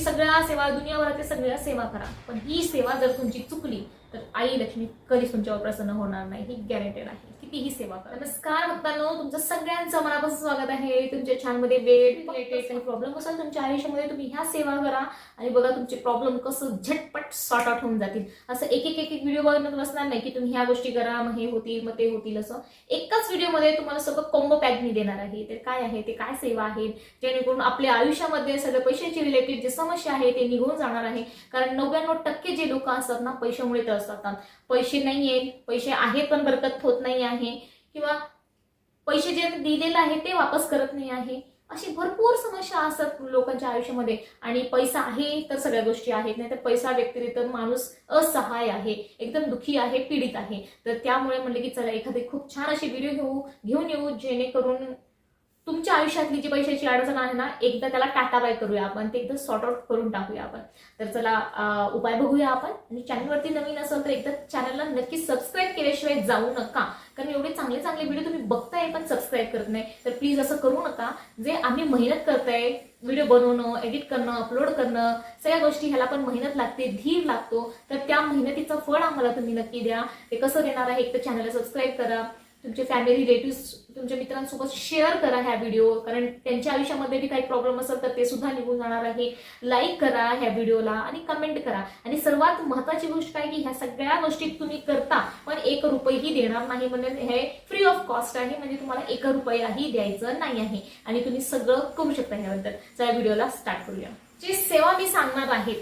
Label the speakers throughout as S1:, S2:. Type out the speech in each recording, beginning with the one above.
S1: तुम्ही सगळ्या सेवा दुनियाभरातील सगळ्या सेवा करा. पण ही सेवा जर तुमची चुकली तर आई लक्ष्मी कधीच तुमच्यावर प्रसन्न होणार नाही. ही गॅरंटेड आहे. कितीही सेवा करा. नमस्कार भक्तांनो तुमचं सगळ्यांचं मनापासून स्वागत आहे. तुमच्या छानमध्ये वेट रिलेटेड काही प्रॉब्लेम असेल तुमच्या आयुष्यामध्ये तुम्ही ह्या सेवा करा. आणि बघा तुमचे प्रॉब्लेम कसं झटपट सॉर्ट आउट होऊन जातील. असं एक एक एक एक व्हिडिओ बघत बसणार नाही की तुम्ही ह्या गोष्टी करा मग हे होतील मग ते होतील असं. एकाच व्हिडिओमध्ये तुम्हाला सगळं कॉम्बो पॅक मी देणार आहे. ते काय आहे? ते काय सेवा आहेत जेणेकरून आपल्या आयुष्यामध्ये सगळं पैशाची रिलेटेड जे समस्या आहे ते निघून जाणार आहे. कारण नव्याण्णव टक्के जे लोक असतात ना पैशामुळे तर असतात पैसे नाहीये पैसे आहेत पण बरकत होत नाही आहे किंवा पैसे जे दिलेलं आहे ते वापस करत नाही आहे. अशी भरपूर समस्या असतात लोकांच्या आयुष्यामध्ये. आणि पैसा आहे तर सगळ्या गोष्टी आहेत. नाही तर पैसा व्यतिरिक्त माणूस असहाय आहे. एकदम दुखी आहे पीडित आहे. तर त्यामुळे म्हणले की चला एखादी खूप छान अशी व्हिडिओ घेऊ घेऊन येऊ जेणेकरून तुमच्या आयुष्यातली जी पैशाची अडचण आहे ना एकदा त्याला टाटा बाय करूया आपण ते एकदा सॉर्ट आउट करून टाकूया आपण. तर चला उपाय बघूया आपण. आणि चॅनलवरती नवीन असेल तर एकदा चॅनलला नक्की सबस्क्राईब केल्याशिवाय जाऊ नका. कारण एवढे चांगले चांगले व्हिडिओ तुम्ही बघताय पण सबस्क्राईब करत नाही. तर प्लीज असं करू नका. जे आम्ही मेहनत करताय व्हिडिओ बनवणं एडिट करणं अपलोड करणं सगळ्या गोष्टी ह्याला पण मेहनत लागते धीर लागतो. तर त्या मेहनतीचं फळ आम्हाला तुम्ही नक्की द्या. ते कसं देणार आहे एक तर चॅनलला सबस्क्राईब करा. तुमचे फॅमिली रिलेटिव्ह तुमच्या मित्रांसोबत शेअर करा ह्या व्हिडिओ कारण त्यांच्या आयुष्यामध्ये बी काही प्रॉब्लेम असेल तर ते सुद्धा निघून जाणार आहे. लाईक करा ह्या व्हिडिओला आणि कमेंट करा. आणि सर्वात महत्वाची गोष्ट काय की ह्या सगळ्या गोष्टी तुम्ही करता पण एक रुपयेही देणार नाही म्हणजे हे फ्री ऑफ कॉस्ट आहे. म्हणजे तुम्हाला एक रुपयाही द्यायचं नाही आहे. आणि तुम्ही सगळं करू शकता ह्याबद्दल. चला व्हिडिओला स्टार्ट करूया. जी सेवा मी सांगणार आहे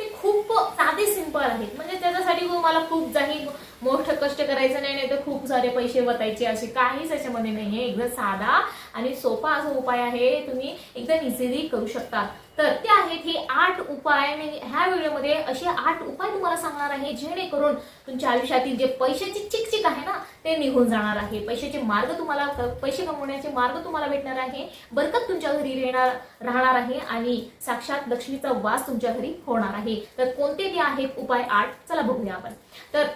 S1: ते खूप साधे सिंपल आहेत म्हणजे त्याच्यासाठी तुम्हाला खूप जाही मोठं कष्ट करायचं नाही नाही तर खूप सारे पैसे वतायचे असे काहीच याच्यामध्ये नाहीये. एकदम साधा आणि सोपा असा उपाय आहे. तुम्ही एकदम इझिली करू शकता. तर ते आहेत हे आठ उपाय. मी ह्या व्हिडिओमध्ये असे आठ उपाय तुम्हाला सांगणार आहे जेणेकरून तुमच्या आयुष्यातील जे पैशाची चिकचिक आहे ना ते निघून जाणार आहे. पैशाचे मार्ग तुम्हाला पैसे कमवण्याचे मार्ग तुम्हाला भेटणार आहे. बरकत तुमच्या घरी येणार राहणार आहे आणि साक्षात लक्ष्मीचा वास तुमच्या घरी होणार आहे. तर कोणते जे आहेत उपाय आठ? चला बघूया आपण. तर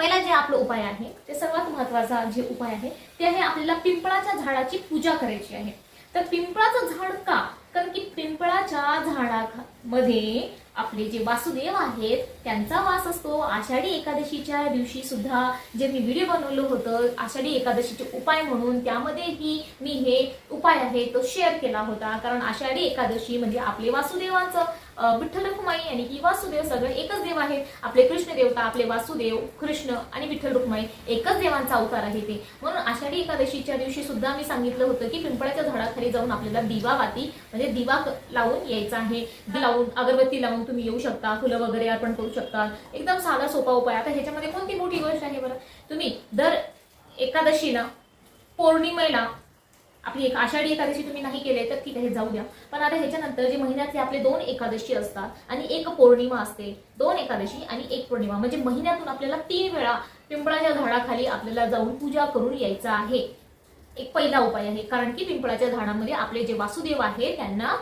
S1: पहिला जे आपलं उपाय आहे ते सर्वात महत्त्वाचा जे उपाय आहे ते आहे आपल्याला पिंपळाच्या झाडाची पूजा करायची आहे. तर पिंपळाचं झाड का? कारण की पिंपळाच्या झाडामध्ये आपले जे वासुदेव आहेत त्यांचा वास असतो. आषाढी एकादशीच्या दिवशी सुद्धा जे मी व्हिडिओ बनवलं होतं आषाढी एकादशीचे उपाय म्हणून त्यामध्येही मी हे उपाय आहे तो शेअर केला होता. कारण आषाढी एकादशी म्हणजे आपले वासुदेवाचं विठ्ठल रुक्माई यांनी की वासुदेव सगळे एकच देव आहेत. आपले कृष्ण देवता आपले वासुदेव कृष्ण आणि विठ्ठल रुक्माई एकच देवांचा अवतार आहे ते. म्हणून आषाढी एकादशीच्या दिवशी सुद्धा मी सांगितलं होतं की पिंपळाच्या झाडाखाली जाऊन आपल्याला दिवा वाती म्हणजे दिवा लावून यायचा आहे. लावून अगरबत्ती लावून तुम्ही येऊ शकता फुलं वगैरे अर्पण करू शकता. एकदम साधा सोपा उपाय. आता ह्याच्यामध्ये कोणती मोठी गोष्ट आहे बरं? तुम्ही दर एकादशीला पौर्णिमेला आपली एक आषाढी एकादशी तुम्ही नाही केले तर ठीक आहे जाऊ द्या. पण आता ह्याच्यानंतर जे महिन्यातले आपले दोन एकादशी असतात आणि एक पौर्णिमा असते दोन एकादशी आणि एक पौर्णिमा. म्हणजे महिन्यातून आपल्याला तीन वेळा पिंपळाच्या झाडाखाली आपल्याला जाऊन पूजा करून यायचं आहे. एक पहिला उपाय आहे कारण की पिंपळाच्या झाडामध्ये आपले जे वासुदेव आहे त्यांना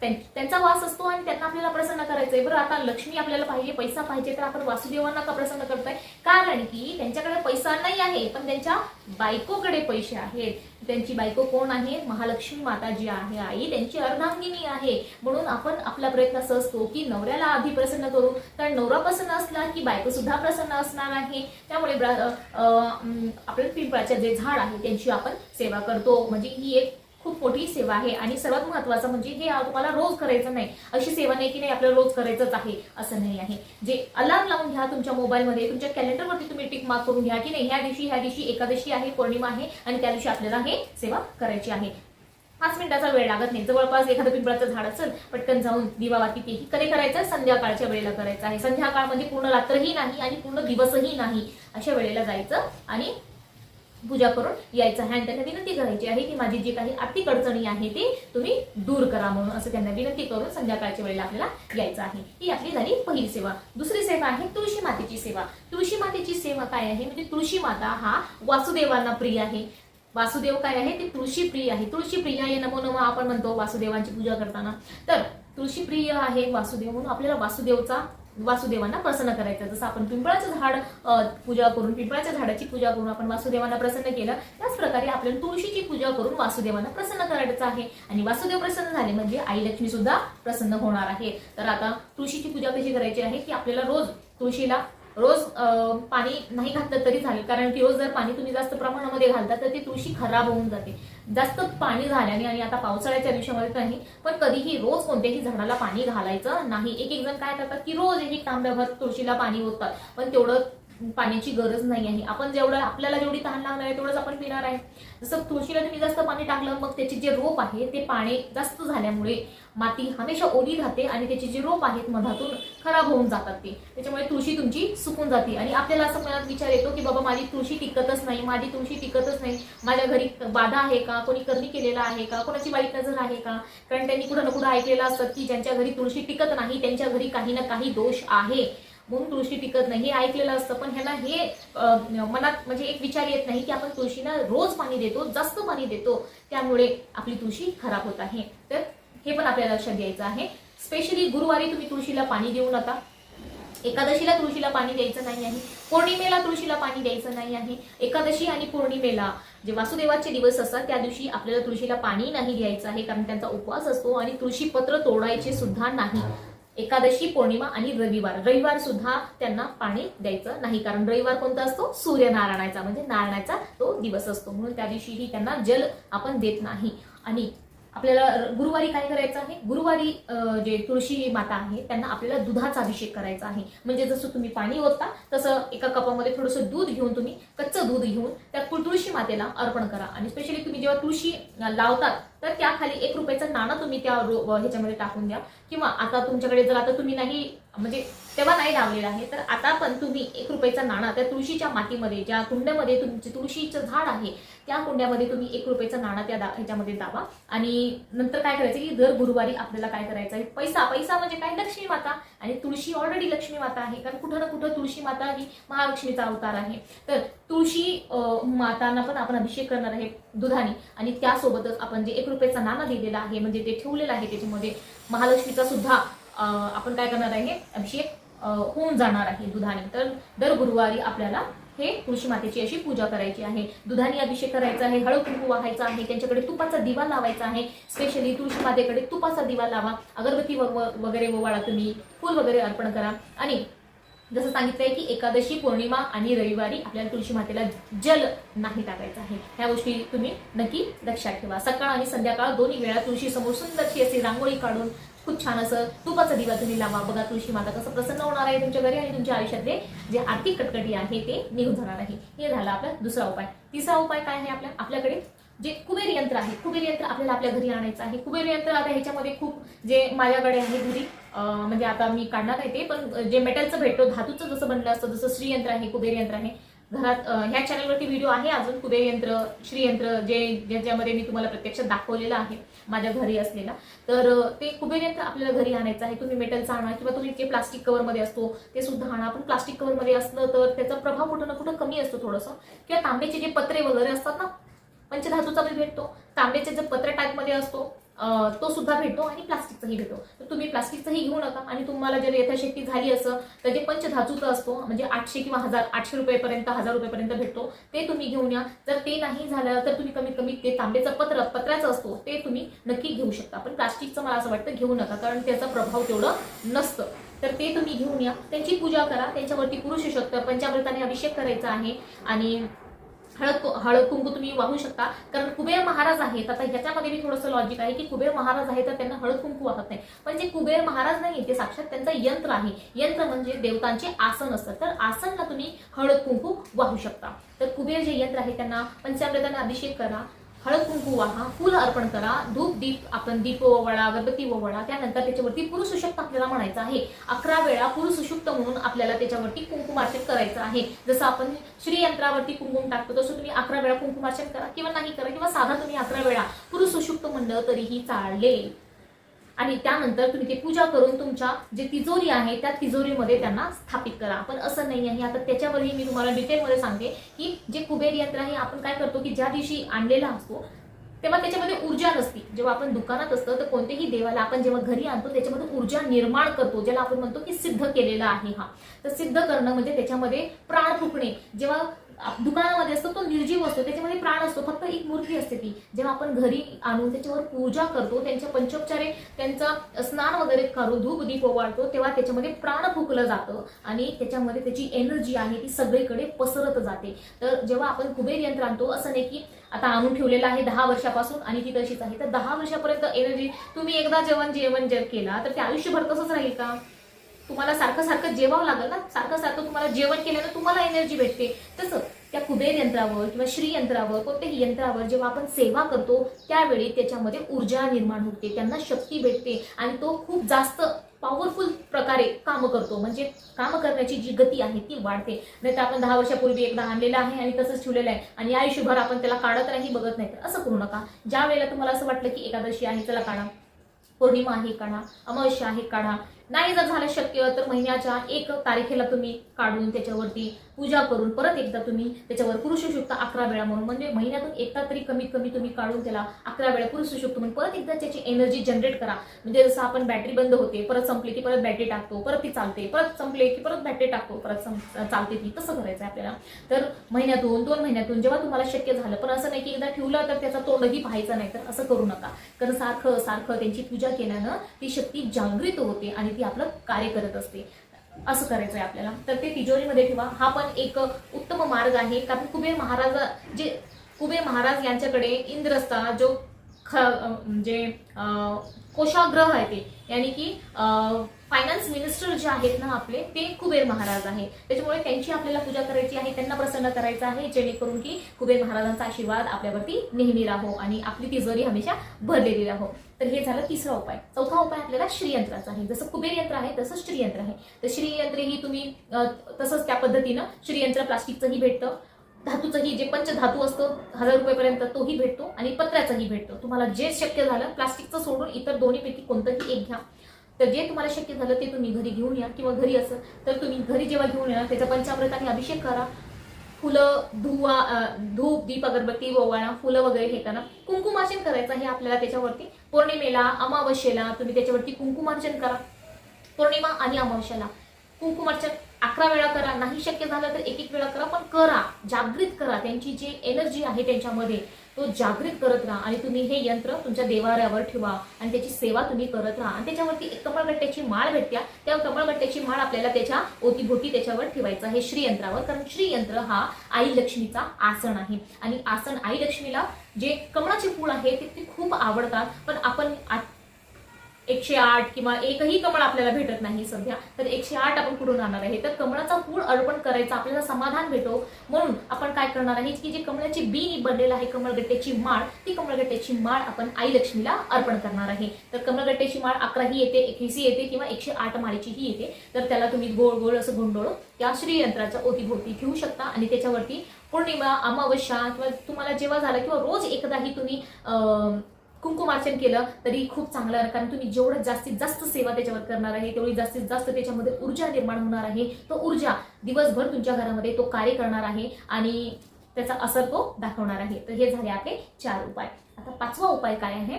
S1: त्यांचा वास असतो आणि त्यांना आपल्याला प्रसन्न करायचंय. बरं आता लक्ष्मी आपल्याला पाहिजे पैसा पाहिजे तर आपण वासुदेवांना का प्रसन्न करताय? कारण की त्यांच्याकडे पैसा नाही आहे पण त्यांच्या बायकोकडे पैसे आहेत. त्यांची बायको कोण आहे? महालक्ष्मी माता जी आहे. आई त्यांची अर्धांगिनी आहे. म्हणून आपण आपला प्रयत्न असं असतो की नवऱ्याला आधी प्रसन्न करू. कारण नवरा प्रसन्न असला की बायको सुद्धा प्रसन्न असणार आहे. त्यामुळे ब्रा- आपल्या पिंपळाचे जे झाड आहे त्यांची आपण सेवा करतो. म्हणजे ही एक खूप मोठी सेवा आहे. आणि सर्वात महत्वाचं म्हणजे हे तुम्हाला रोज करायचं नाही. अशी सेवा नाही की नाही आपल्याला रोज करायचंच आहे असं नाही आहे. जे अलार्म लावून घ्या तुमच्या मोबाईलमध्ये तुमच्या कॅलेंडरवरती तुम्ही टिक मार्क करून घ्या की नाही ह्या दिवशी ह्या दिवशी एकादशी आहे पौर्णिमा आहे आणि त्या दिवशी आपल्याला हे सेवा करायची आहे. पाच मिनिटाचा वेळ लागत नाही. जवळपास एखादं पिंपळाचं झाड असेल पटकन जाऊन दिवावाती तेही कधी करायचं? संध्याकाळच्या वेळेला करायचं आहे. संध्याकाळमध्ये म्हणजे पूर्ण रात्रही नाही आणि पूर्ण दिवसही नाही. अशा वेळेला जायचं आणि पूजा करून यायचं आहे आणि त्यांना विनंती करायची आहे की माझी जी काही आर्थिक अडचणी आहे ती तुम्ही दूर करा म्हणून असं त्यांना विनंती करून संध्याकाळच्या वेळेला आपल्याला यायचं आहे. ही आपली झाली पहिली सेवा. दुसरी सेवा आहे तुळशी मातेची सेवा. तुळशी मातेची सेवा काय आहे? म्हणजे तुळशी माता हा वासुदेवांना प्रिय आहे. वासुदेव काय आहे? ते तुळशी प्रिय आहे. तुळशी प्रिय आहे नमो नमो आपण म्हणतो वासुदेवांची पूजा करताना. तर तुळशी प्रिय आहे वासुदेव म्हणून आपल्याला वासुदेवचा वासुदेवांना प्रसन्न करायचं. जसं आपण पिंपळाचं झाड पूजा करून पिंपळाच्या झाडाची पूजा करून आपण वासुदेवांना प्रसन्न केलं त्याच प्रकारे आपल्याला तुळशीची पूजा करून वासुदेवांना प्रसन्न करायचं आहे. आणि वासुदेव प्रसन्न झाले म्हणजे आई लक्ष्मी सुद्धा प्रसन्न होणार आहे. तर आता तुळशीची पूजा कशी करायची आहे? की आपल्याला रोज तुळशीला रोज पाणी नाही घातलं तरी चालेल. कारण की रोज जर पाणी तुम्ही जास्त प्रमाणामध्ये घालता तर ती तुळशी खराब होऊन जाते. जास्त पाणी झाल्याने आणि आता पावसाळ्याच्या दिवसामध्ये नाही पण कधीही रोज कोणत्याही झाडाला पाणी घालायचं नाही. एक एक जण काय करतात की रोज एक एक तांब्याभर तुळशीला पाणी होतात पण तेवढं पाण्याची गरज नाही आहे. आपण जेवढं आपल्याला जेवढी तहान लागणार आहे तेवढंच आपण पिणार आहे. जसं तुळशीला तुम्ही जास्त पाणी टाकलं मग त्याचे जे रोप आहे ते पाणी जास्त झाल्यामुळे माती हमेशा ओली राहते आणि त्याचे जे रोप आहेत मधातून खराब होऊन जातात ते. त्याच्यामुळे तुळशी तुमची सुकून जाते. आणि आपल्याला असं मनात विचार येतो की बाबा माझी तुळशी टिकतच नाही माझी तुळशी टिकतच नाही. माझ्या घरी बाधा आहे का? कोणी करणी केलेला आहे का? कोणाची वाईट नजर आहे का? कारण त्यांनी कुठं ना कुठं ऐकलेलं असतं की ज्यांच्या घरी तुळशी टिकत नाही त्यांच्या घरी काही ना काही दोष आहे. म्हणून तुळशी टिकत नाही हे ऐकलेलं असतं. पण ह्यांना हे मनात म्हणजे एक विचार येत नाही की आपण तुळशीला रोज पाणी देतो जास्त पाणी देतो. त्यामुळे आपली तुळशी खराब होत आहे. तर हे पण आपल्याला लक्षात घ्यायचं आहे. स्पेशली गुरुवारी तुम्ही तुळशीला पाणी देऊ नका. एकादशीला तुळशीला पाणी द्यायचं नाही आहे. पौर्णिमेला तुळशीला पाणी द्यायचं नाही आहे. एकादशी आणि पौर्णिमेला जे वासुदेवाचे दिवस असतात त्या दिवशी आपल्याला तुळशीला पाणी नाही द्यायचं आहे कारण त्यांचा उपवास असतो आणि तुळशी पत्र तोडायचे सुद्धा नाही. एकादशी पौर्णिमा आणि रविवार. रविवार सुद्धा त्यांना पाणी द्यायचं नाही कारण रविवार कोणता असतो? सूर्यनारायणाचा म्हणजे नारायणाचा तो दिवस असतो. म्हणून त्या दिवशीही त्यांना जल आपण देत नाही. आणि आपल्याला गुरुवारी काय करायचं आहे? गुरुवारी जे तुळशी माता आहे त्यांना आपल्याला दुधाचा अभिषेक करायचा आहे. म्हणजे जसं तुम्ही पाणी ओतता तसं एका कपामध्ये थोडंसं दूध घेऊन तुम्ही कच्चं दूध घेऊन त्या तुळशी मातेला अर्पण करा. आणि स्पेशली तुम्ही जेव्हा तुळशी लावतात तर त्याखाली एक रुपयाचं नाणं तुम्ही त्या रो- ह्याच्यामध्ये टाकून द्या. किंवा आता तुमच्याकडे जर आता तुम्ही नाही म्हणजे तेव्हा नाही लावलेलं आहे. तर आता पण तुम्ही एक रुपयाचा नाणा त्या तुळशीच्या मातीमध्ये ज्या कुंड्यामध्ये तुमचे तुळशीचं झाड आहे त्या कुंड्यामध्ये तुम्ही एक रुपयाचा नाणा त्या दा- ह्याच्यामध्ये दावा आणि नंतर काय करायचं की दर गुरुवारी आपल्याला काय करायचं आहे पैसा पैसा म्हणजे काय? लक्ष्मी माता. आणि तुळशी ऑलरेडी लक्ष्मी माता आहे. कारण कुठं ना कुठं तुळशी माता ही महालक्ष्मीचा अवतार आहे. तर तुळशी मातांना पण आपण अभिषेक करणार आहे दुधाने. आणि त्यासोबतच आपण जे एक रुपयाचा नाणा दिलेला आहे म्हणजे ते ठेवलेलं आहे त्याच्यामध्ये महालक्ष्मीचा सुद्धा आपण काय करणार आहे अभिषेक होऊन जाणार आहे दुधाने. तर दर गुरुवारी आपल्याला हे तुळशी मातेची अशी पूजा करायची आहे. दुधाने अभिषेक करायचा आहे हळद कुंकू वाहायचा आहे त्यांच्याकडे तुपाचा दिवा लावायचा आहे. स्पेशली तुळशी मातेकडे तुपाचा दिवा लावा. अगरबत्ती व- वगैरे ओवाळा तुम्ही फूल वगैरे अर्पण करा. आणि जसं सांगितलंय की एकादशी पौर्णिमा आणि रविवारी आपल्याला तुळशी मातेला जल नाही टाकायचं आहे. ह्या गोष्टी तुम्ही नक्की लक्षात ठेवा. सकाळ आणि संध्याकाळ दोन्ही वेळा तुळशी समोर सुंदरशी अशी रांगोळी काढून खूप छान असं तुपाचा दिवा तुम्ही लावा. बघा तुळशी माता कसं प्रसन्न होणार आहे तुमच्या घरी आणि तुमच्या आयुष्यातले जे आर्थिक कटकटी आहे ते निघून जाणार आहे. हे झाला आपला दुसरा उपाय. तिसरा उपाय काय आहे आपल्या आपल्याकडे जे कुबेर यंत्र आहे. कुबेर यंत्र आपल्याला आपल्या घरी आणायचं आहे. कुबेर यंत्र आता ह्याच्यामध्ये खूप जे माझ्याकडे आहे घरी म्हणजे आता मी काढणार आहे ते पण जे मेटलचं भेटतो धातूचं जसं बनलं असतं जसं श्रीयंत्र आहे कुबेर यंत्र आहे. घरात ह्या चॅनलवरती व्हिडिओ आहे अजून कुबेर यंत्र श्रीयंत्र जे ज्याच्यामध्ये मी तुम्हाला प्रत्यक्षात दाखवलेलं आहे. माझ्या घरी असलेला. तर ते कुबेर आपल्याला घरी आणायचं आहे. तुम्ही मेटलचा आणा किंवा तुम्ही जे प्लास्टिक कवरमध्ये असतो ते सुद्धा आणा. पण प्लास्टिक कवरमध्ये असलं तर त्याचा प्रभाव कुठं ना कुठं कमी असतो थोडंसं. किंवा तांब्याचे जे पत्रे वगैरे असतात ना पंचधातूचा बी भेटतो. तांब्याचे जे पत्र टाईपमध्ये असतो तो सुद्धा भेटतो आणि प्लास्टिकचाही भेटतो. तर तुम्ही प्लास्टिकचाही घेऊ नका आणि तुम्हाला जर यथाशक्ती झाली असं तर जे पंचधातूचं असतो म्हणजे आठशे किंवा हजार आठशे रुपयेपर्यंत हजार रुपयेपर्यंत भेटतो ते तुम्ही घेऊन या. जर ते नाही झालं तर तुम्ही कमीत कमी ते तांब्याचं पत्र पत्राचं असतो ते तुम्ही नक्की घेऊ शकता. पण प्लास्टिकचं मला असं वाटतं घेऊ नका कारण त्याचा प्रभाव तेवढं नसतं. तर ते तुम्ही घेऊन या. त्यांची पूजा करा. त्यांच्यावरती पुरुष शकतं पंचामृताने अभिषेक करायचा आहे. आणि हळद हळद कुंकू तुम्ही वाहू शकता. कारण कुबेर महाराज आहेत. आता ह्याच्यामध्ये मी थोडंसं लॉजिक आहे की कुबेर महाराज आहे तर त्यांना हळद कुंकू वाहत नाही. पण जे कुबेर महाराज नाही ते साक्षात त्यांचं यंत्र आहे. यंत्र म्हणजे देवतांचे आसन असतं. तर आसनला तुम्ही हळद कुंकू वाहू शकता. तर कुबेर जे यंत्र आहे त्यांना पंचामृताने अभिषेक करा. हळद कुंकू वाहा फुल अर्पण करा धूप दीप आपण दीप ओवळा अगरबत्ती ओवळा त्यानंतर त्याच्यावरती पुरुष आपल्याला म्हणायचं आहे. अकरा वेळा पुरुष म्हणून आपल्याला त्याच्यावरती कुंकुमार्चन करायचं आहे. जसं आपण श्रीयंत्रावरती कुंकुम टाकतो तसं तुम्ही अकरा वेळा कुंकुमार्चन करा किंवा नाही करा किंवा साधा तुम्ही अकरा वेळा पुरुष म्हणलं तरीही चालेल. आणि त्यानंतर तुम्ही ते पूजा करून तुमच्या जे तिजोरी आहे त्या तिजोरीमध्ये त्यांना स्थापित करा. पण असं नाही आहे. आता त्याच्यावरही मी तुम्हाला डिटेलमध्ये सांगते की जे कुबेर यंत्र आहे आपण काय करतो की ज्या दिवशी आणलेला असतो तेव्हा त्याच्यामध्ये ऊर्जा नसती. जेव्हा आपण दुकानात असतो तर कोणत्याही देवाला आपण जेव्हा घरी आणतो त्याच्यामध्ये ऊर्जा निर्माण करतो ज्याला आपण म्हणतो की सिद्ध केलेला आहे हा. तर सिद्ध करणं म्हणजे त्याच्यामध्ये प्राण फुकणे. जेव्हा दुकानामध्ये असतो तो निर्जीव असतो त्याच्यामध्ये प्राण असतो फक्त एक मूर्ती असते ती जेव्हा आपण घरी आणून त्याच्यावर पूजा करतो त्यांच्या पंचोपचारे त्यांचं स्नान वगैरे करून धूप दीप ओवाळतो तेव्हा त्याच्यामध्ये प्राण फुकलं जातं आणि त्याच्यामध्ये त्याची एनर्जी आहे ती सगळीकडे पसरत जाते. तर जेव्हा आपण कुबेर यंत्र आणतो असं नाही की आता आणून ठेवलेलं आहे दहा वर्षापासून आणि ती तशीच आहे तर दहा वर्षापर्यंत एनर्जी तुम्ही एकदा जेवण जेवण जर केला तर ते आयुष्यभर तसंच राहील का? तुम्हाला सारखं सारखं जेवावं लागेल ना? सारखं सारखं तुम्हाला जेवण केल्यानं तुम्हाला एनर्जी भेटते. तसं त्या कुबेर यंत्रावर किंवा श्री यंत्रावर कोणत्याही यंत्रावर जेव्हा आपण सेवा करतो त्यावेळी त्याच्यामध्ये ऊर्जा निर्माण होते. त्यांना शक्ती भेटते आणि तो खूप जास्त पॉवरफुल प्रकारे काम करतो. म्हणजे काम करण्याची जी गती आहे ती वाढते. नाही तर आपण दहा वर्षापूर्वी एकदा आणलेलं आहे आणि तसंच ठेवलेलं आहे आणि आयुष्यभर आपण त्याला काढत नाही बघत नाही. तर असं करू नका. ज्या वेळेला तुम्हाला असं वाटलं की एकादशी आहे त्याला काढा. पौर्णिमा आहे काढा. अमावस्या आहे काढा. नाही जर झालं शक्य तर महिन्याच्या एक तारखेला तुम्ही काढून त्याच्यावरती पूजा करून परत एकदा तुम्ही त्याच्यावर पुरुषशुक्त अकरा वेळा म्हणून म्हणजे महिन्यातून एकदा तरी कमीत कमी तुम्ही काढून त्याला अकरा वेळा पुरुषशुक्त म्हणून परत एकदा त्याची एनर्जी जनरेट करा. म्हणजे जसं आपण बॅटरी बंद होते परत संपली की परत बॅटरी टाकतो परत ती चालते परत संपले की परत बॅटरी टाकतो परत चालते ती तसं करायचं आपल्याला. तर महिन्यातून दोन महिन्यातून जेव्हा तुम्हाला शक्य झालं पण असं नाही की एकदा ठेवलं तर त्याचा तोंडही पाहायचा नाही तर असं करू नका. कारण सारखं सारखं त्यांची पूजा केल्यानं ती शक्ती जागृत होते आणि ती आपलं कार्य करत असते. असं करायचं आहे आपल्याला. तर ते तिजोरीमध्ये ठेवा. हा पण एक उत्तम मार्ग आहे. कारण कुबेर महाराज जे कुबेर महाराज यांच्याकडे इंद्रस्ता जो ख म्हणजे अं, कोशाग्रह आहे ते. यानी की फायनान्स मिनिस्टर जे आहेत ना आपले ते कुबेर महाराज आहे. त्याच्यामुळे त्यांची आपल्याला पूजा करायची आहे त्यांना प्रसन्न करायचं आहे जेणेकरून की कुबेर महाराजांचा आशीर्वाद आपल्यावरती नेहमी राहो आणि आपली तिजोरी हमेशा भरलेली राहो. तर हे झालं तिसरा उपाय. चौथा उपाय आपल्याला श्रीयंत्राचा आहे. जसं कुबेर यंत्र आहे तसं श्रीयंत्र आहे. तर श्रीयंत्र ही तुम्ही तसंच त्या पद्धतीनं श्रीयंत्र प्लास्टिकचंही भेटतं. धातूचंही जे पंचधातू असतं हजार रुपयेपर्यंत तोही भेटतो आणि पत्र्याचाही भेटतो. तुम्हाला जे शक्य झालं प्लास्टिकचं सोडून इतर दोन्हीपैकी कोणतंही एक घ्या. तर जे तुम्हाला शक्य झालं ते तुम्ही घरी घेऊन या किंवा घरी असं. तर तुम्ही घरी जेव्हा घेऊन या त्याचा पंचामृताने अभिषेक करा. फुलं धुवा धूप दीप अगरबत्ती ओवाळा फुलं वगैरे हे करा कुंकुमार्चन करायचं हे आपल्याला त्याच्यावरती. पौर्णिमेला अमावस्येला तुम्ही त्याच्यावरती कुंकुमार्चन करा. पौर्णिमा आणि अमावस्याला. कुंकुमार्चन अकरा वेळा करा. नाही शक्य झालं तर एक एक वेळा करा पण करा. जागृत करा. त्यांची जी एनर्जी आहे त्यांच्यामध्ये तो जागृत करत राहा आणि तुम्ही हे यंत्र तुमच्या देवाऱ्यावर ठेवा आणि त्याची सेवा तुम्ही करत राहा. आणि त्याच्यावरती एक कमळगट्ट्याची माळ भेटत्या. त्या कमळगट्ट्याची माळ आपल्याला त्याच्या ओतीभोटी त्याच्यावर ठेवायचं आहे श्रीयंत्रावर कारण श्रीयंत्र हा आई लक्ष्मीचा आसन आहे. आणि आसन आई लक्ष्मीला जे कमळाचे फूल आहे ते ते खूप आवडतात. पण आपण एकशे आठ किंवा एकही कमळ आपल्याला भेटत नाही सध्या तर एकशे आठ आपण कुठून आणणार आहे? तर कमळाचा फूल अर्पण करायचा आपल्याला समाधान भेटो. म्हणून आपण काय करणार आहे की जी कमळाची बी बनलेला आहे कमळगट्ट्याची माळ ती कमळगट्ट्याची माळ आपण आई लक्ष्मीला अर्पण करणार आहे. तर कमळगट्ट्याची माळ अकराही येते एकवीस येते किंवा एकशे आठ माळीचीही येते. तर त्याला तुम्ही गोळ गोळ असं गोंडोळ त्या श्रीयंत्राच्या ओतीभोवती ठेवू शकता. आणि त्याच्यावरती पौर्णिमा अमावस्या किंवा तुम्हाला जेव्हा झालं किंवा रोज एकदाही तुम्ही अं, कुंकुमार्चन केलं तरी खूप चांगलं आहे. कारण तुम्ही जेवढं जास्तीत जास्त सेवा त्याच्यावर करणार आहे तेवढी जास्तीत जास्त त्याच्यामध्ये ऊर्जा निर्माण होणार आहे. तो ऊर्जा दिवसभर तुमच्या घरामध्ये तो कार्य करणार आहे आणि त्याचा असर तो दाखवणार आहे. तर हे झाले आपले चार उपाय. आता पाचवा उपाय काय आहे?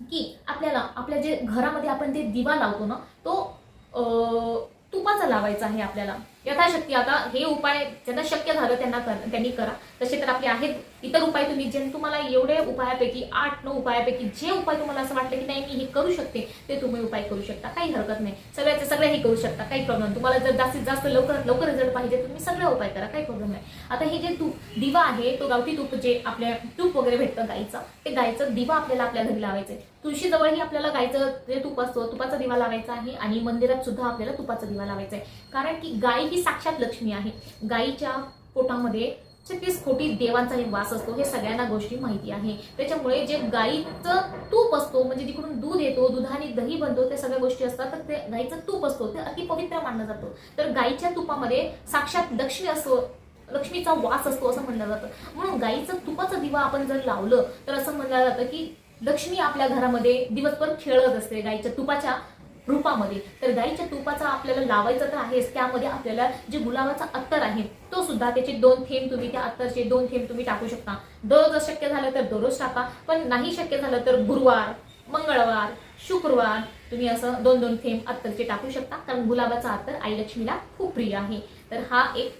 S1: की आपल्याला आपल्या जे घरामध्ये आपण ते दिवा लावतो ना तो तुपाचा लावायचा आहे आपल्याला. यथाशक्ती. आता हे उपाय ज्यांना शक्य झालं त्यांना कर त्यांनी करा. तसे तर आपले आहेत. इतर उपाय तुम्ही जे तुम्हाला एवढे उपायापैकी आठ नऊ उपायापैकी जे उपाय तुम्हाला असं वाटतं की नाही मी हे करू शकते ते तुम्ही उपाय करू शकता. काही हरकत नाही. सगळ्याचे सगळेही करू शकता. काही प्रॉब्लेम तुम्हाला जर जास्तीत जास्त लवकर लवकर रिझल्ट पाहिजे तुम्ही सगळे उपाय करा. काही प्रॉब्लेम नाही. आता हे जे तूप दिवा आहे तो गावठी तूप जे आपल्या तूप वगैरे भेटतं गाईचं ते गाईचं दिवा आपल्याला आपल्या घरी लावायचं आहे. तुळशीजवळही आपल्याला गायचं जे तूप असतो तुपाचा दिवा लावायचा आहे आणि मंदिरात सुद्धा आपल्याला तुपाचा दिवा लावायचा आहे. कारण की गाय ही ही साक्षात लक्ष्मी आहे. गायीच्या पोटामध्ये छत्तीस कोटी देवांचा हे वास असतो हे सगळ्यांना गोष्टी माहिती आहे. त्याच्यामुळे जे गाईचं तूप असतो म्हणजे जिकडून दूध येतो दुधाने दही बनतो त्या सगळ्या गोष्टी असतात तर ते गाईचं तूप असतो ते अतिपवित्र मानलं जातं. तर गाईच्या तुपामध्ये साक्षात लक्ष्मी असतो लक्ष्मीचा वास असतो असं म्हणलं जातं. म्हणून गाईचं तुपाचं दिवा आपण जर लावलं तर असं म्हणलं जातं की लक्ष्मी आपल्या घरामध्ये दिवसभर खेळत असते गाईच्या तुपाच्या रूपामध्ये. तर गाईच्या तुपाचा आपल्याला लावायचं तर आहेच त्यामध्ये आपल्याला जे गुलाबाचा अत्तर आहे तो सुद्धा त्याचे दोन थेंब तुम्ही त्या अत्तरचे दोन थेंब तुम्ही टाकू शकता. दररोज शक्य झालं तर दररोज टाका पण नाही शक्य झालं तर गुरुवार मंगळवार शुक्रवार तुम्ही असं दोन दोन थेंब अत्तरचे टाकू शकता. कारण गुलाबाचा अत्तर आई लक्ष्मीला खूप प्रिय आहे. तर हा एक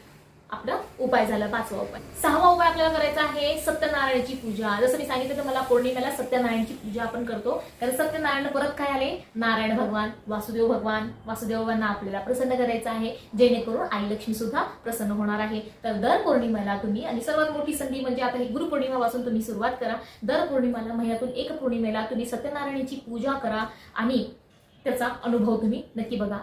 S1: आपला उपाय झाला पाचवा उपाय. सहावा उपाय आपल्याला करायचा आहे सत्यनारायणाची पूजा. जसं मी सांगितलं तर मला पौर्णिमेला सत्यनारायणची पूजा आपण करतो. कारण सत्यनारायण परत काय आले? नारायण भगवान वासुदेव भगवान. वासुदेवांना आपल्याला प्रसन्न करायचं आहे. जेणेकरून आई लक्ष्मी सुद्धा प्रसन्न होणार आहे. तर दर पौर्णिमेला तुम्ही आणि सर्वात मोठी संधी म्हणजे आता ही गुरुपौर्णिमापासून तुम्ही सुरुवात करा. दर पौर्णिमेला महिन्यातून एक पौर्णिमेला तुम्ही सत्यनारायणाची पूजा करा. आणि त्याचा अनुभव तुम्ही नक्की बघा.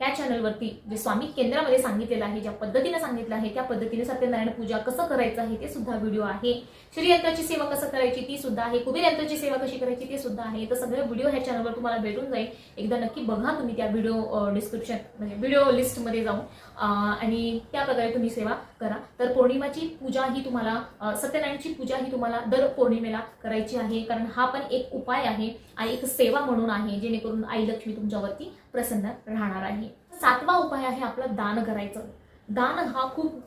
S1: त्या चॅनलवरती जे स्वामी केंद्रामध्ये सांगितलेलं आहे ज्या पद्धतीने सांगितलं आहे त्या पद्धतीने सत्यनारायण पूजा कसं करायचं आहे ते सुद्धा व्हिडिओ आहे. श्रीयंत्राची सेवा कसं करायची ती सुद्धा आहे. कुबेर यंत्राची सेवा कशी करायची ते सुद्धा आहे. तर सगळे व्हिडिओ ह्या चॅनलवर तुम्हाला भेटून जाईल. एकदा नक्की बघा तुम्ही त्या व्हिडिओ डिस्क्रिप्शन म्हणजे व्हिडिओ लिस्टमध्ये जाऊन. आणि त्या प्रकारे तुम्ही सेवा करा. तर पौर्णिमाची पूजा ही तुम्हाला सत्यनारायणची पूजा ही तुम्हाला दर पौर्णिमेला करायची आहे. कारण हा पण एक उपाय आहे आणि एक सेवा म्हणून आहे जेणेकरून आई लक्ष्मी तुमच्यावरती प्रसन्न राहणार आहे. सातवा उपाय आहे आपलं दान करायचं. दान हा खूप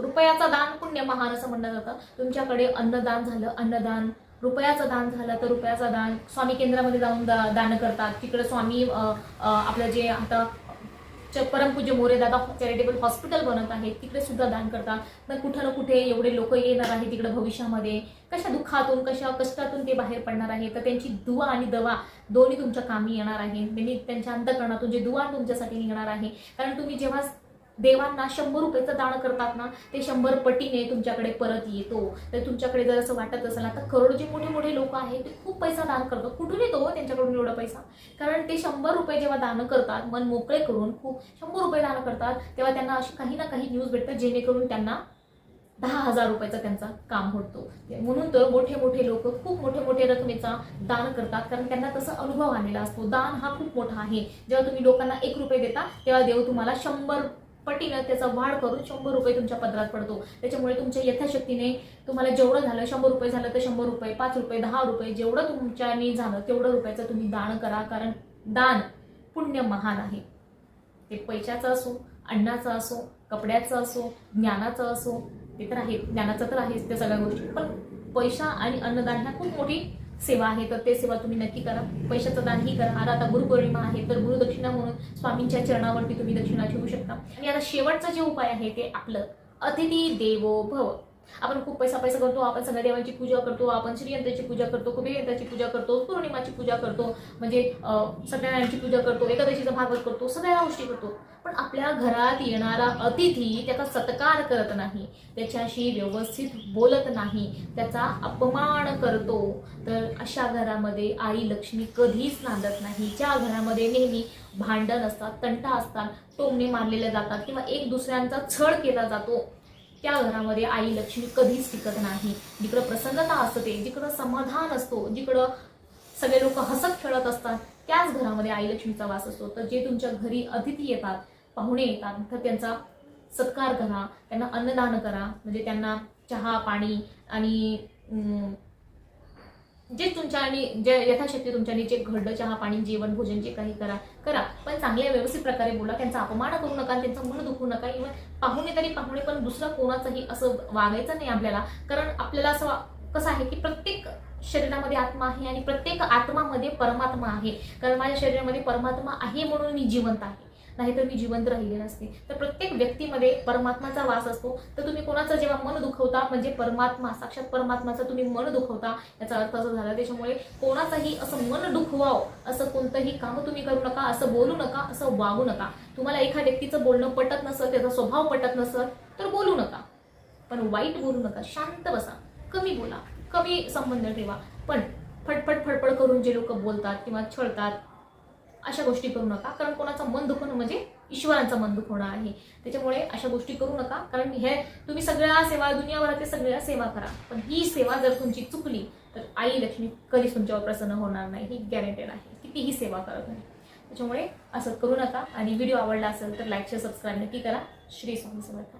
S1: रुपयाचा दान पुण्य महान असं म्हणलं जातं. तुमच्याकडे अन्नदान झालं अन्नदान. रुपयाचं दान झालं तर रुपयाचं दान. स्वामी केंद्रामध्ये जाऊन दा दान करतात. तिकडे स्वामी आपलं जे आता परमपूज्य मोरे दादा चॅरिटेबल हॉस्पिटल बनत आहे तिकडे सुद्धा दान करतात. मग कुठं ना कुठे एवढे लोक येणार आहे तिकडे भविष्यामध्ये. कशा दुःखातून कशा कष्टातून ते बाहेर पडणार आहे तर त्यांची दुवा आणि दवा दोन्ही तुमच्या कामी येणार आहे. त्यांनी त्यांच्या अंतकरणातून जे दुवा तुमच्यासाठी निघणार आहे. कारण तुम्ही जेव्हा देवांना शंभर रुपयाचं दान करतात ना ते शंभर पटीने तुमच्याकडे परत येतो. तर तुमच्याकडे जर असं वाटत असेल आता करोड जे मोठे मोठे लोक आहेत ते खूप पैसा दान करतात. कुठून येतो हो त्यांच्याकडून एवढा पैसा? कारण ते शंभर रुपये जेव्हा दान करतात मन मोकळे करून खूप शंभर रुपये दान करतात तेव्हा त्यांना अशी काही ना काही न्यूज भेटतात जेणेकरून त्यांना दहा हजार रुपयाचा त्यांचा काम होतो. म्हणून तर मोठे मोठे लोक खूप मोठे मोठे रकमेचा दान करतात कारण त्यांना तसा अनुभव आलेला असतो. दान हा खूप मोठा आहे. जेव्हा तुम्ही लोकांना एक रुपये देता तेव्हा देव तुम्हाला शंभर पटीनं त्याचा वाढ करून शंभर रुपये तुमच्या पदरात पडतो. त्याच्यामुळे तुमच्या यथाशक्तीने तुम्हाला जेवढं झालं शंभर रुपये झालं तर शंभर रुपये पाच रुपये दहा रुपये जेवढं तुमच्याने झालं तेवढं रुपयाचं तुम्ही दान करा कारण दान पुण्य महान आहे. ते पैशाचं असो अन्नाचं असो कपड्याचं असो ज्ञानाचं असो ते तर आहे ज्ञानाचं तर आहेच त्या सगळ्या गोष्टी. पण पैसा आणि अन्नदान ह्या खूप मोठी सेवा आहे तर ते सेवा तुम्ही नक्की करा. पैशाचं दानही करा. आता आता गुरुपौर्णिमा आहे तर गुरुदक्षिणा म्हणून स्वामींच्या चरणावरती तुम्ही दक्षिणा ठेवू शकता. आणि आता शेवटचा जे उपाय आहे ते आपलं अतिथी देवो भव. आपण खूप पैसा पैसा करतो आपण सगळ्या देवांची पूजा करतो आपण श्रीयंत्राची पूजा करतो कुबेरयंत्राची पूजा करतो पौर्णिमाची पूजा करतो म्हणजे सत्यनारायणची पूजा करतो एकादशीचा भागवत करतो सगळ्या गोष्टी करतो. पण आपल्या घरात येणारा अतिथी त्याचा सत्कार करत नाही त्याच्याशी व्यवस्थित बोलत नाही त्याचा अपमान करतो. तर अशा घरामध्ये आई लक्ष्मी कधीच नांदत नाही. ज्या घरामध्ये नेहमी भांडण असतात तंटा असतात टोमणे मारलेल्या जातात किंवा एक दुसऱ्यांचा छळ केला जातो त्या घरामध्ये आई लक्ष्मी कधीच टिकत नाही. जिकडं प्रसन्नता असते जिकडं समाधान असतो जिकडं सगळे लोक हसत खेळत असतात त्याच घरामध्ये आई लक्ष्मीचा वास असतो. तर जे तुमच्या घरी अतिथी येतात पाहुणे येतात तर त्यांचा सत्कार करा त्यांना अन्नदान करा. म्हणजे त्यांना चहा पाणी आणि जे तुमच्या आणि जे यथाशक्ती तुमच्यानी जे घडलं चहा पाणी जेवण भोजन जे काही करा करा. पण चांगल्या व्यवस्थित प्रकारे बोला त्यांचा अपमान करू नका त्यांचं मन दुखू नका इव्हन पाहुणे तरी पाहुणे पण दुसरा कोणाचंही असं वागायचं नाही आपल्याला. कारण आपल्याला असं कसं आहे की प्रत्येक शरीरामध्ये आत्मा आहे आणि प्रत्येक आत्मामध्ये परमात्मा आहे. कारण माझ्या शरीरामध्ये परमात्मा आहे म्हणून मी जिवंत आहे. नाहीतर मी जिवंत राहिले नसते. तर प्रत्येक व्यक्तीमध्ये परमात्माचा वास असतो. तर तुम्ही कोणाचं जेव्हा मन दुखवता म्हणजे परमात्मा साक्षात परमात्माचं तुम्ही मन दुखवता याचा अर्थ असं झाला. त्याच्यामुळे कोणाचंही असं मन दुखवावं असं कोणतंही काम तुम्ही करू नका असं बोलू नका असं वागू नका. तुम्हाला एका व्यक्तीचं बोलणं पटत नसतं त्याचा स्वभाव पटत नसत तर बोलू नका. पण वाईट बोलू नका शांत बसा. कमी बोला कमी संबंध ठेवा. पण फटफट फडफड करून जे लोक बोलतात किंवा छळतात अशा गोष्टी करू नका. कारण कोणाचं मन दुखवणं म्हणजे ईश्वरांचं मन दुखवणं आहे. त्याच्यामुळे अशा गोष्टी करू नका. कारण हे तुम्ही सगळ्या सेवा दुनियाभरातील सगळ्या सेवा करा. पण ही सेवा जर तुमची चुकली तर आई लक्ष्मी कधीच तुमच्यावर प्रसन्न होणार नाही. ही गॅरंटेड आहे. कितीही सेवा करत नाही त्याच्यामुळे असं करू नका. आणि व्हिडिओ आवडला असेल तर लाईक शेअर सबस्क्राईब नक्की करा. श्री स्वामी समर्थ.